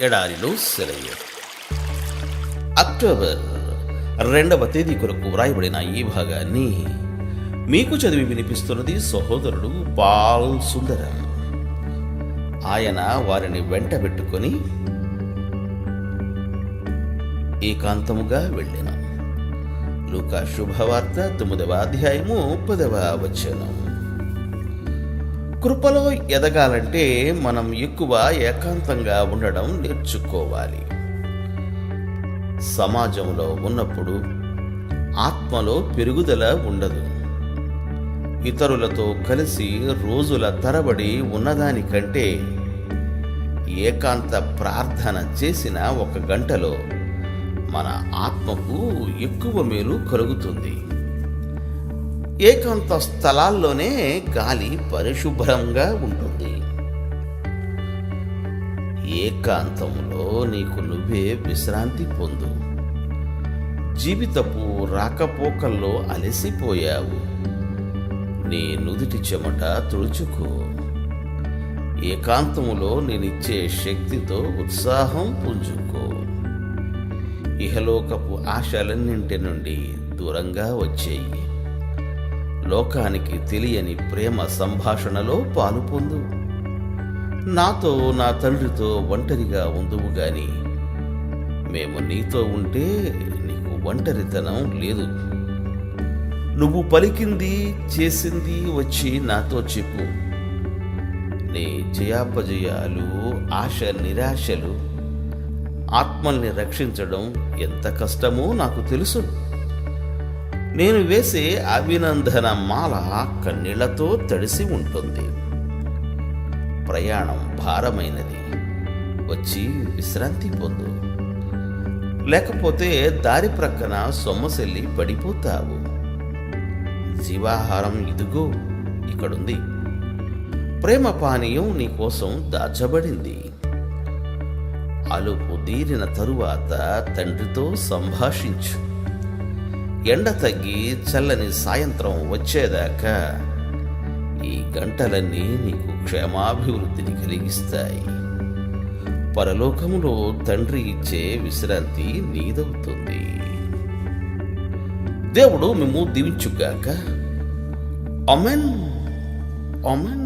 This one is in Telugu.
ఎడారిలో సెలవు అక్టోబర్ రెండవ తేదీ కొరకు వ్రాయబడిన ఈ భాగాన్ని మీకు చదివి వినిపిస్తున్నది సహోదరుడు బాల్ సుందరం. ఆయన వారిని వెంటబెట్టుకొని ఏకాంతముగా వెళ్ళిన. లూకా శుభవార్త తొమ్మిదవ అధ్యాయము పదవ వచనం. కృపలో ఎదగాలంటే మనం ఎక్కువ ఏకాంతంగా ఉండడం నేర్చుకోవాలి. సమాజంలో ఉన్నప్పుడు ఆత్మలో పెరుగుదల ఉండదు. ఇతరులతో కలిసి రోజుల తరబడి ఉన్నదానికంటే ఏకాంత ప్రార్థన చేసిన ఒక గంటలో మన ఆత్మకు ఎక్కువ మేలు కలుగుతుంది. ఏకాంత స్థలాల్లోనే గాలి పరిశుభ్రంగా ఉంటుంది. ఏకాంతంలో నీకు నువ్వే విశ్రాంతి పొందు. జీవితపు రాకపోకల్లో అలసిపోయావు. నీ నుదుటి చెమట తుడుచుకో. ఏకాంతములో నేనిచ్చే శక్తితో ఉత్సాహం పుంజుకో. ఇహలోకపు ఆశలన్నింటి నుండి దూరంగా వచ్చేయి. లోకానికి తెలియని ప్రేమ సంభాషణలో పాలు పొందు. నాతో నా తండ్రితో ఒంటరిగా ఉందువు గాని మేము నీతో ఉంటే నీకు ఒంటరితనం లేదు. నువ్వు పలికింది చేసింది వచ్చి నాతో చెప్పు. నీ జయాపజయాలు ఆశ నిరాశలు ఆత్మల్ని రక్షించడం ఎంత కష్టమో నాకు తెలుసు. నేను వేసే అభినందన మాల కన్నీళ్ళతో తడిసి ఉంటుంది. ప్రయాణం భారమైనది. వచ్చి విశ్రాంతి పొందు. లేకపోతే దారి ప్రక్కన సొమ్మసెల్లి పడిపోతావు. జీవాహారం ఇదిగో ఇక్కడుంది. ప్రేమ పానీయం నీకోసం దాచబడింది. అలుపు తీరిన తరువాత తండ్రితో సంభాషించు. ఎండ తగ్గి చల్లని సాయంత్రం వచ్చేదాకా ఈ గంటలన్నీ నీకు క్షేమాభివృద్ధిని కలిగిస్తాయి. పరలోకములో తండ్రి ఇచ్చే విశ్రాంతి నీదవుతుంది. దేవుడు మేము దీవించుగాక. Amen amen